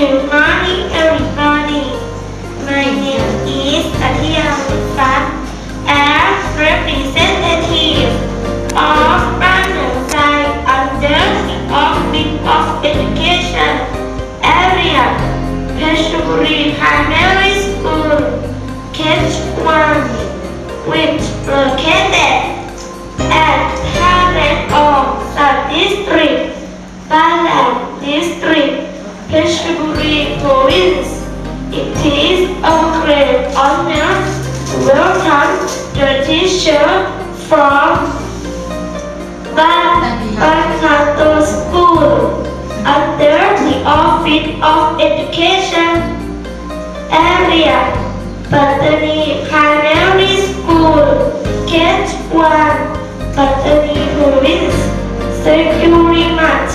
Good morning, everybody. My name is Atia Musan, as representative of Banusai under the Office of Education area, Peshupuri Primary back, back after school. Under the office of education area, Bethany Primary School, Catch 1, Bethany Province, thank you very much.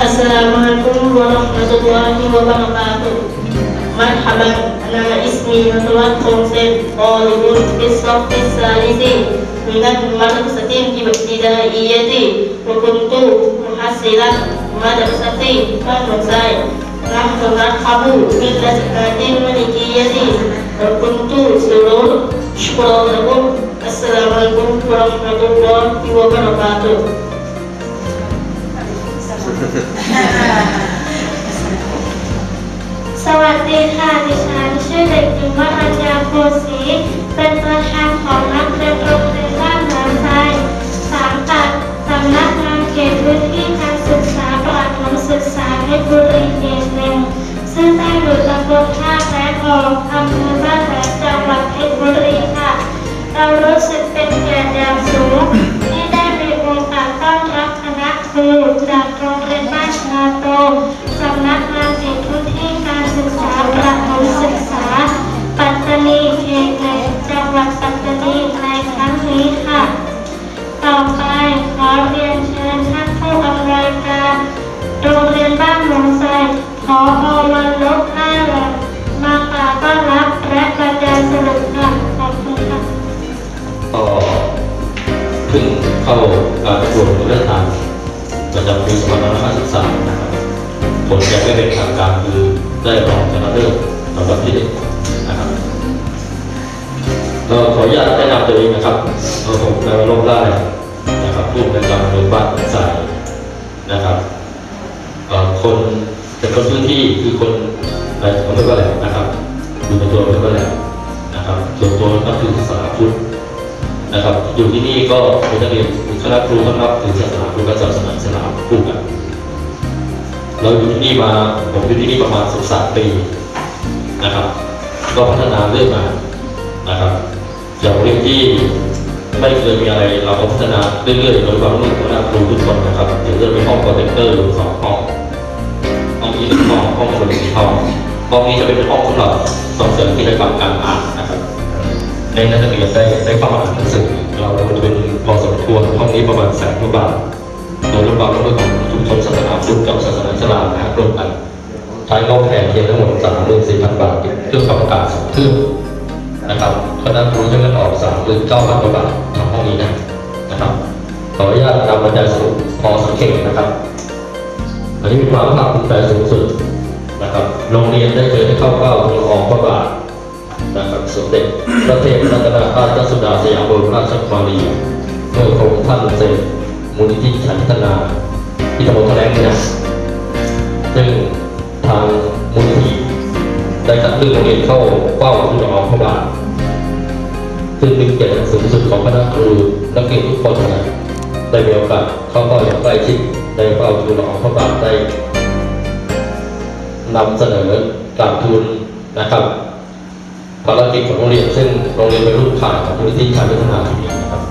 Assalamualaikum warahmatullahi wabarakatuh. Marhaban ورحمة الله وبركاته مرحبا أنا اسمي نصرات خمسين طالب في الصف الثالث من المدرسة الابتدائية وكنت محصلة مدرسة فنساي نحن نرحب باللجنة الملكية وكنت سرور شكرا لكم السلام عليكم ورحمة الله وبركاته สวัสดีค่ะ ดิฉันชื่อเด็กหญิงวรัญญาโพสีเป็นประธาน ลบหน้าแหลมากราบต้อนรับและบรรยายสรุปค่ะขอบคุณค่ะก็เพิ่งเข้าการประกวดเรื่องทางประจำปี2553นะครับผลยังไม่เป็นทางการคือได้รองชนะเลิศสำหรับที่หนึ่งนะครับก็ขออนุญาตแนะนำตัวเองนะครับเอ่อผมนายวรงค์ได้นะครับผู้ในการโรงพยาบาลสายนะครับคน เป็นคนพื้นที่คือคนในอำเภอบ้านแหลนะครับอยู่ในตัวอำเภอบ้านแหลมนะครับส่วนตัวนับถือศาสนาพุทธนะครับ อยู่ที่นี่ก็เป็นนักเรียนคณะครูก็นับถือศาสนาพุทธศาสนาอิสลามคู่กันเราอยู่ที่นี่มาผมอยู่ที่นี่ประมาณ13ปีนะครับ ก็พัฒนาเรื่อยมานะครับจากเรื่องที่ไม่เคยมีอะไรเราก็พัฒนาเรื่อยๆโดยความร่วมมือของคณะครูทุกคนนะครับเดี๋ยวจะมีห้องคอมพิวเตอร์อยู่สองห้อง เป็นห้องห้องคนละสี่ห้องห้องนี้จะเป็นห้องสำหรับส่งเสริมกิจกรรมการอ่านนะครับ ในนักเรียนได้ได้เข้ามาอ่านหนังสือเราจะเป็นพอสมควรห้องนี้ประมาณแสนกว่าบาทโดยรวมความร่วมมือของชุมชนศาสนาพุทธกับศาสนาอิสลามนะครับร่วมกันใช้งบแผนเพียงทั้งหมดสามหมื่นสี่พันบาทเครื่องปรับอากาศสองเครื่องนะครับคณะครูใช้เงินออกสามหมื่นเก้าพันกว่าบาททำห้องนี้นะนะครับขออนุญาตนำบรรยายสรุปพอสังเกตนะครับ อันนี้ความภาคภูมิใจสูงสุดนะครับ โรงเรียนได้เคยให้เข้าเฝ้าทูลอองพระบาทนะครับสมเด็จพระเทพรัตนราชสุดาสยามบรมราชกุมารีเมื่อพระองค์ท่านเสด็จมูลนิธิชัยพัฒนาที่ตำบลทะแลงนี่นะซึ่งทางมูลนิธิได้จัดเรื่องโรงเรียนเข้าเฝ้าทูลอองพระบาทซึ่งเป็นเกียรติสูงสุดของคณะครูนักเรียนทุกคนนะได้มีโอกาสเข้าเฝ้าอย่างใกล้ชิด ได้เฝ้าทูลละอองพระบาทได้นำเสนอกราบทูลนะครับภารกิจของโรงเรียนซึ่งโรงเรียนเป็นรุ่นข่ายของมูลนิธิชัยพัฒนาทีเดีนะครับ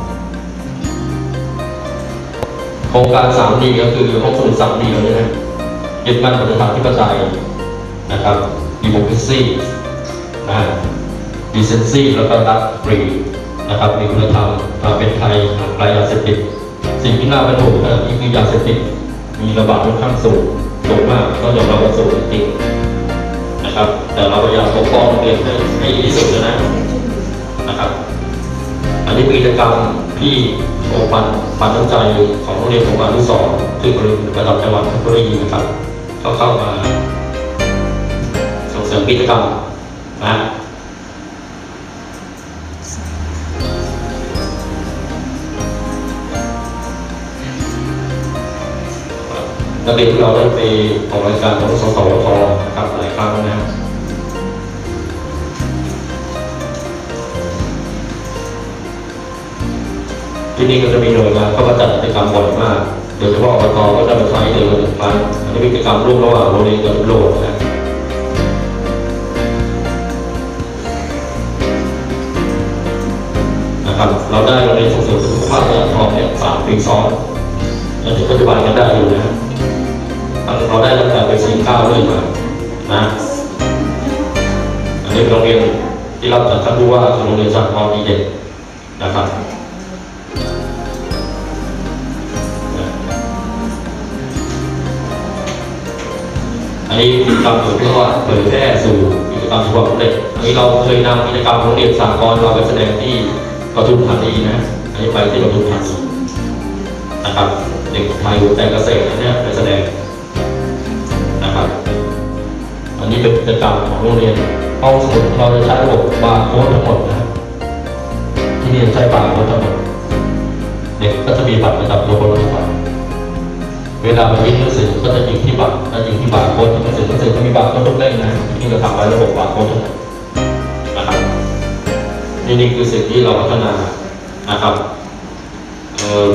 โครงการ 3D ก็คือห้องสมุด 3D เราเนี่ยนะยึดมั่นบนฐานที่ปไตยนะครับดีโมครซีนะฮะดีเซนซี่แล้วก็รักฟรีนะครับมีคุณธรรมความเป็นไทยห่างไกลยาเสพติด สิ่งที่น่าเป็นห่วงขณะนี้คือยาเสพติดมีระบาดค่อนข้างสูงสูงมากต้องยอมรับว่าสูงจริงนะครับ แต่เราพยายามปกป้องเรียนให้ให้ดีที่สุดนะนะครับ อันนี้เป็นกิจกรรมที่โอปันปันน้ำใจของโรงเรียนโอปันที่สองซึ่งเป็นระดับจังหวัดเพชรบุรีนะครับก็เข้ามาส่งเสริมกิจกรรมนะ นักเรียนที่เราได้ไปออกรายการของสสวทนะครับหลายครั้งนะครับที่นี่ก็จะมีหน่วยงานเข้ามาจัดกิจกรรมบ่อยมากโดยเฉพาะอบตก็จะไปใช้เดือนละหนึ่งครั้งอันนี้เป็นกิจกรรมร่วมระหว่างโรงเรียนกับโลกนะนะครับ เราได้โรงเรียนส่งเสริมสุขภาพระทองเนี่ยสามปีซ้อน จนถึงปัจจุบันยังได้อยู่นะเราได้ตั้งแต่ไปสี่เก้าเรื่อยมานะอันนี้เป็นโรงเรียนที่รับจากท่านผู้ว่าคือโรงเรียนสากลดีเด่นนะครับอันนี้กิจกรรมเผยแพร่ว่าเผยแพร่สู่กิจกรรมสุขภาพเร็จอันนี้เราเคยนำกิจกรรมโรงเรียนสากลเราไปแสดงที่ปทุมธานีนะ อันนี้ไปที่ปทุมธานีนะครับ เด็กไทยหัวใจเกษตรนเนี้ยไปแสดงนะครับ อันนี้เป็นกิจกรรมของโรงเรียนห้องสมุดเราจะใช้ระบบบาร์โค้ดทั้งหมดนะครับที่นี่ใช้บาร์โค้ดทั้งหมดเด็กก็จะมีบัตรประจำตัวคนละใบเวลาไปยื่นหนังสือก็จะยิงที่บัตรแล้วยิงที่บาร์โค้ดหนังสือหนังสือก็มีบาร์โค้ดทุกเล่มนะที่เราทำไว้ระบบบาร์โค้ดทั้งหมดนะครับนี่นี่คือสิ่งที่เราพัฒนานะครับเอ่อ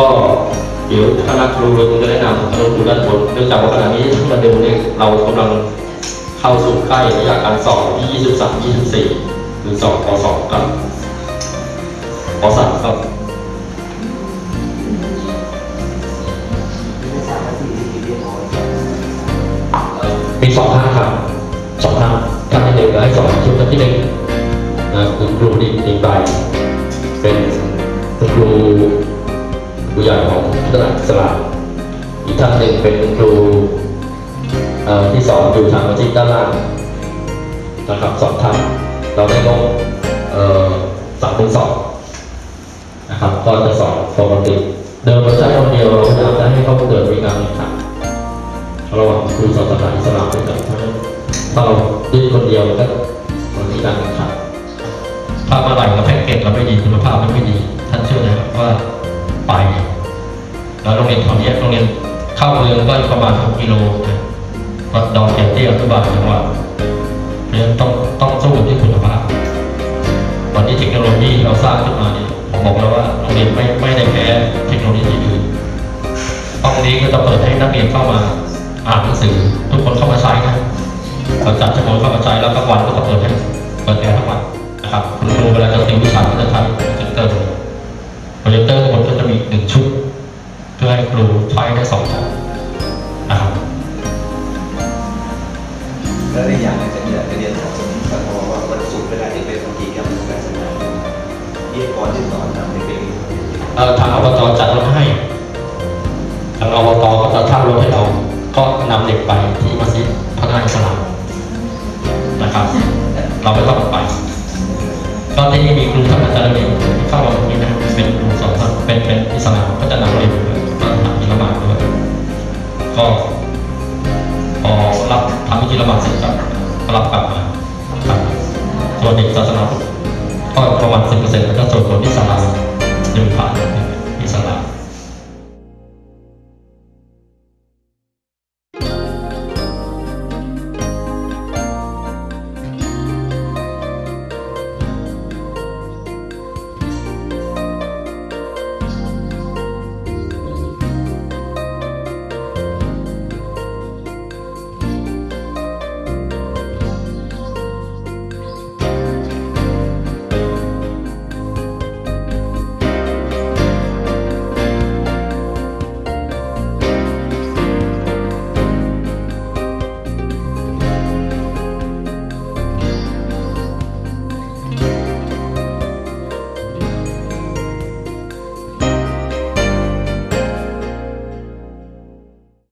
ก็เดี๋ยวคณะครูเราคงจะแนะนำคณะครูด้านบนเนื่องจากว่าขณะนี้ที่มาดูเนี่ยเรากำลังเข้าสู่ใกล้ระยะการสอบที่ 23 24 หรือสอบป .2 กับป .3 ครับมีสองท่านครับสองทานท่านที่หนึ่งและให้สองชุดที่หนึ่งนะคุณครูดีดีใบเป็นคุณครู ครูใหญ่ของตลาดสลาดอีกท่านหนึ่งเป็นครูที่สอนอยู่ทางวัดด้านล่างนะครับสองท่านเราได้ลงเอ่อสามถึงสองนะครับก็จะสอนปกติเดิมเราใช้คนเดียวเราพยายามจะให้เขาเกิดมีการแข่งขันระหว่างครูศาสนาอิสลามด้วยกันเพราะฉะนั้นถ้าเราดิ้นคนเดียวก็มันมีการแข่งขันถ้าเมื่อไหร่เราแพ็กเกจเราไม่ดีคุณภาพมันไม่ดี ท่านเชื่อนะครับว่า ไปแล้วโรงเรียนแถวนี้โรงเรียนเข้าเมืองก็ประมาณ 6 กิโลวัดดอนเกียรติอนุบาลจังหวัดเพราะฉะนั้นต้องต้องสู้ที่คุณภาพตอนนี้เทคโนโลยีเราสร้างขึ้นมาเนี่ยผมบอกแล้วว่าโรงเรียนไม่ไม่ได้แพ้เทคโนโลยีอื่นห้องนี้ก็จะเปิดให้นักเรียนเข้ามาอ่านหนังสือทุกคนเข้ามาใช้นะเราจัดชั่วโมงเข้ามาใช้แล้วก็วันก็จะเปิดให้เปิดแอร์ทั้งวันนะครับคุณครูเวลาจะติววิชาก็จะใช้โปรเจคเตอร์โปรเจคเตอร์ หนึ่งชุด เพื่อให้ครูใช้ได้สองชั้นนะครับแล้วในอย่างหนึงจะมีจะเรียนถามท่านพอว่าวันศุกร์เวลาที่เป็นบางทีก็มีการแสดงยี่ปอนที่สอนทำในเป็นเอ่อทางอบตจัดรถให้ทางอบตก็จะท่ารถให้เรา ก็นำเด็กไปที่มัสยิดพระนาอิสลามนะครับ เราไม่ต้องไป ก็ที่นี่มีครูท่านอาจารย์เรียนที่เข้ามาตรงนี้นะเป็นครูสอนเป็นเป็นอิสลามก็จะนำเรียนด้วยก็ทำอิละหมาดด้วยก็พอรับทำพิธีละหมาดเสร็จก็รับกลับมาครับส่วนเด็กศาสนาก็ประมาณสิบเปอร์เซ็นต์แล้วก็ส่วนคนที่ศาลาหนึ่งผ่าน